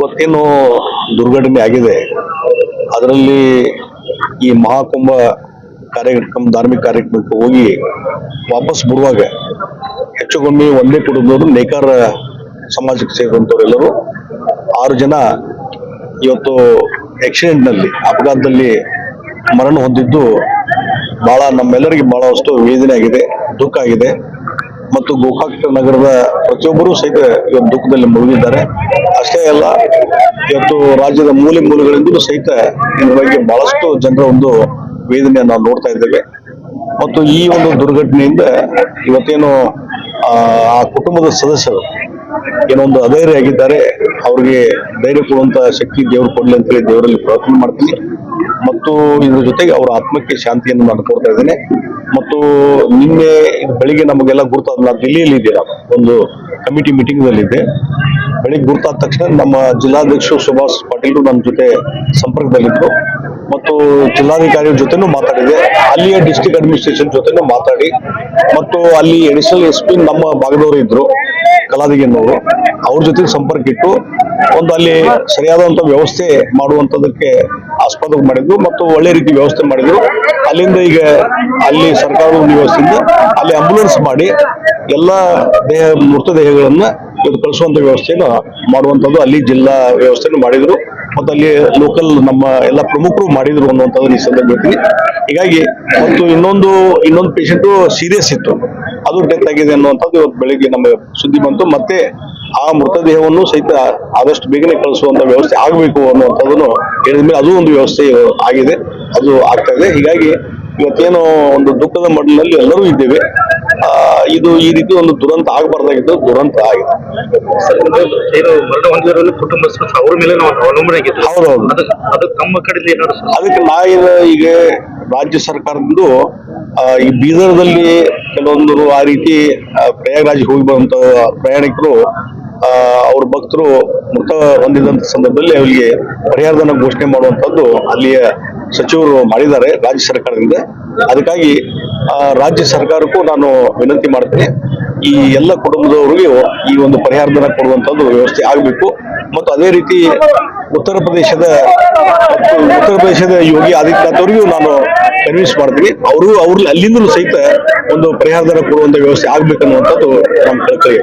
ಇವತ್ತೇನು ದುರ್ಘಟನೆ ಆಗಿದೆ. ಅದರಲ್ಲಿ ಈ ಮಹಾಕುಂಭ ಕಾರ್ಯಕ್ರಮ, ಧಾರ್ಮಿಕ ಕಾರ್ಯಕ್ರಮಕ್ಕೆ ಹೋಗಿ ವಾಪಸ್ ಬರುವಾಗ ಹೆಚ್ಚು ಕಮ್ಮಿ ಒಂದೇ ಕುಟುಂಬದವರು, ನೇಕಾರ ಸಮಾಜಕ್ಕೆ ಸೇರಿದಂಥವರೆಲ್ಲರೂ ಆರು ಜನ ಇವತ್ತು ಆಕ್ಸಿಡೆಂಟ್ನಲ್ಲಿ ಅಪಘಾತದಲ್ಲಿ ಮರಣ ಹೊಂದಿದ್ದು ಭಾಳ ನಮ್ಮೆಲ್ಲರಿಗೆ ಬಹಳಷ್ಟು ವೇದನೆ ಆಗಿದೆ, ದುಃಖ ಆಗಿದೆ. ಮತ್ತು ಗೋಕಾಕ್ ನಗರದ ಪ್ರತಿಯೊಬ್ಬರೂ ಸಹಿತ ಇವತ್ತು ದುಃಖದಲ್ಲಿ ಮುಳುಗಿದ್ದಾರೆ. ಅಷ್ಟೇ ಅಲ್ಲ, ಇವತ್ತು ರಾಜ್ಯದ ಮೂಲೆ ಮೂಲೆಗಳಿಂದಲೂ ಸಹಿತ ಇದ್ರ ಬಗ್ಗೆ ಬಹಳಷ್ಟು ಜನರ ಒಂದು ವೇದನೆಯನ್ನು ನಾವು ನೋಡ್ತಾ ಇದ್ದೇವೆ. ಮತ್ತು ಈ ಒಂದು ದುರ್ಘಟನೆಯಿಂದ ಇವತ್ತೇನು, ಆ ಕುಟುಂಬದ ಸದಸ್ಯರು ಏನೊಂದು ಅಧೈರ್ಯ ಆಗಿದ್ದಾರೆ. ಅವ್ರಿಗೆ ಧೈರ್ಯ ಕೊಡುವಂತ ಶಕ್ತಿ ದೇವರು ಕೊಡ್ಲಿ ಅಂತೇಳಿ ದೇವರಲ್ಲಿ ಪ್ರಾರ್ಥನೆ ಮಾಡ್ತೀನಿ. ಮತ್ತು ಇದರ ಜೊತೆಗೆ ಅವರ ಆತ್ಮಕ್ಕೆ ಶಾಂತಿಯನ್ನು ನಾನು ಕೋರ್ತಾ ಇದ್ದೇನೆ. ಮತ್ತು ನಿನ್ನೆ ಬೆಳಿಗ್ಗೆ ನಮಗೆಲ್ಲ ಗುರುತಾದ ನಾವು ದಿಲ್ಲಿಯಲ್ಲಿ ಇದ್ದೀರಾ? ಒಂದು ಕಮಿಟಿ ಮೀಟಿಂಗ್ ನಲ್ಲಿದ್ದೆ. ಬೆಳಿಗ್ಗೆ ಗುರುತಾದ ತಕ್ಷಣ ನಮ್ಮ ಜಿಲ್ಲಾಧ್ಯಕ್ಷರು ಸುಭಾಷ್ ಪಾಟೀಲ್ ನಮ್ಮ ಜೊತೆ ಸಂಪರ್ಕದಲ್ಲಿದ್ದರು ಮತ್ತು ಜಿಲ್ಲಾಧಿಕಾರಿಗಳ ಜೊತೆನೂ ಮಾತಾಡಿದೆ. ಅಲ್ಲಿಯ ಡಿಸ್ಟ್ರಿಕ್ಟ್ ಅಡ್ಮಿನಿಸ್ಟ್ರೇಷನ್ ಜೊತೆನೂ ಮಾತಾಡಿ. ಮತ್ತು ಅಲ್ಲಿ ಅಡಿಷನಲ್ ಎಸ್ ಪಿ ನಮ್ಮ ಭಾಗದವರು ಇದ್ರು. ಕಲಾದಿಗೆನ್ನವರು ಅವ್ರ ಜೊತೆ ಸಂಪರ್ಕ ಇಟ್ಟು ಒಂದು ಅಲ್ಲಿ ಸರಿಯಾದಂತ ವ್ಯವಸ್ಥೆ ಮಾಡುವಂತದಕ್ಕೆ ಆಸ್ಪದ ಮಾಡಿದ್ರು ಮತ್ತು ಒಳ್ಳೆ ರೀತಿ ವ್ಯವಸ್ಥೆ ಮಾಡಿದ್ರು ಅಲ್ಲಿಂದ ಈಗ ಅಲ್ಲಿ ಸರ್ಕಾರದ ವ್ಯವಸ್ಥೆಯಿಂದ ಅಲ್ಲಿ ಆಂಬುಲೆನ್ಸ್ ಮಾಡಿ ಎಲ್ಲ ದೇಹ ಮೃತದೇಹಗಳನ್ನ ಇವತ್ತು ಕಳಿಸುವಂತ ವ್ಯವಸ್ಥೆಯನ್ನು ಮಾಡುವಂಥದ್ದು ಅಲ್ಲಿ ಜಿಲ್ಲಾ ವ್ಯವಸ್ಥೆಯನ್ನು ಮಾಡಿದ್ರು ಮತ್ತು ಅಲ್ಲಿ ಲೋಕಲ್ ನಮ್ಮ ಎಲ್ಲ ಪ್ರಮುಖರು ಮಾಡಿದ್ರು ಅನ್ನುವಂಥದ್ದು ಈ ಸಂದರ್ಭದಲ್ಲಿ ಹೀಗಾಗಿ ಮತ್ತು ಇನ್ನೊಂದು ಇನ್ನೊಂದು ಪೇಷಂಟು ಸೀರಿಯಸ್ ಇತ್ತು. ಅದು ಡೆತ್ ಆಗಿದೆ ಅನ್ನುವಂಥದ್ದು ಇವತ್ತು ಬೆಳಿಗ್ಗೆ ನಮಗೆ ಸುದ್ದಿ ಬಂತು. ಮತ್ತೆ ಆ ಮೃತದೇಹವನ್ನು ಸಹಿತ ಆದಷ್ಟು ಬೇಗನೆ ಕಳಿಸುವಂತ ವ್ಯವಸ್ಥೆ ಆಗಬೇಕು ಅನ್ನುವಂಥದ್ದನ್ನು ಹೇಳಿದ ಮೇಲೆ ಅದು ಒಂದು ವ್ಯವಸ್ಥೆ ಆಗಿದೆ. ಅದು ಆಗ್ತಾ ಇದೆ. ಹೀಗಾಗಿ ಇವತ್ತೇನು ಒಂದು ದುಃಖದ ಮಡಲಿನಲ್ಲಿ ಎಲ್ಲರೂ ಇದ್ದೇವೆ. ಆ, ಇದು ಈ ರೀತಿ ಒಂದು ದುರಂತ ಆಗಬಾರ್ದಾಗಿದ್ದು ದುರಂತ ಆಗಿದೆ. ಅದಕ್ಕೆ ನಾ ಈಗ ಈಗ ರಾಜ್ಯ ಸರ್ಕಾರದಿಂದ ಈ ಬೀದರ್ದಲ್ಲಿ ಕೆಲವೊಂದು ಆ ರೀತಿ ಪ್ರಯಾಗರಾಜ್ ಹೋಗಿ ಬಂದಂತ ಪ್ರಯಾಣಿಕರು ಅವ್ರ ಭಕ್ತರು ಮೃತ ಹೊಂದಿದಂತ ಸಂದರ್ಭದಲ್ಲಿ ಅವರಿಗೆ ಪರಿಹಾರಧನ ಘೋಷಣೆ ಮಾಡುವಂತದ್ದು ಅಲ್ಲಿಯ ಸಚಿವರು ಮಾಡಿದ್ದಾರೆ ರಾಜ್ಯ ಸರ್ಕಾರದಿಂದ. ಅದಕ್ಕಾಗಿ ಆ, ರಾಜ್ಯ ಸರ್ಕಾರಕ್ಕೂ ನಾನು ವಿನಂತಿ ಮಾಡ್ತೀನಿ ಈ ಎಲ್ಲ ಕುಟುಂಬದವರಿಗೆ ಈ ಒಂದು ಪರಿಹಾರಧನ ಕೊಡುವಂತದ್ದು ವ್ಯವಸ್ಥೆ ಆಗಬೇಕು. ಮತ್ತು ಅದೇ ರೀತಿ ಉತ್ತರ ಪ್ರದೇಶದ ಉತ್ತರ ಪ್ರದೇಶದ ಯೋಗಿ ಆದಿತ್ಯನಾಥ್ ಅವರಿಗೂ ನಾನು ಕನ್ವಿನ್ಸ್ ಮಾಡ್ತೀನಿ. ಅವರು ಅವ್ರ ಅಲ್ಲಿಂದಲೂ ಸಹಿತ ಒಂದು ಪರಿಹಾರಧನ ಕೊಡುವಂತ ವ್ಯವಸ್ಥೆ ಆಗ್ಬೇಕನ್ನುವಂಥದ್ದು ನಮ್ಮ ಕಳಕಳಿ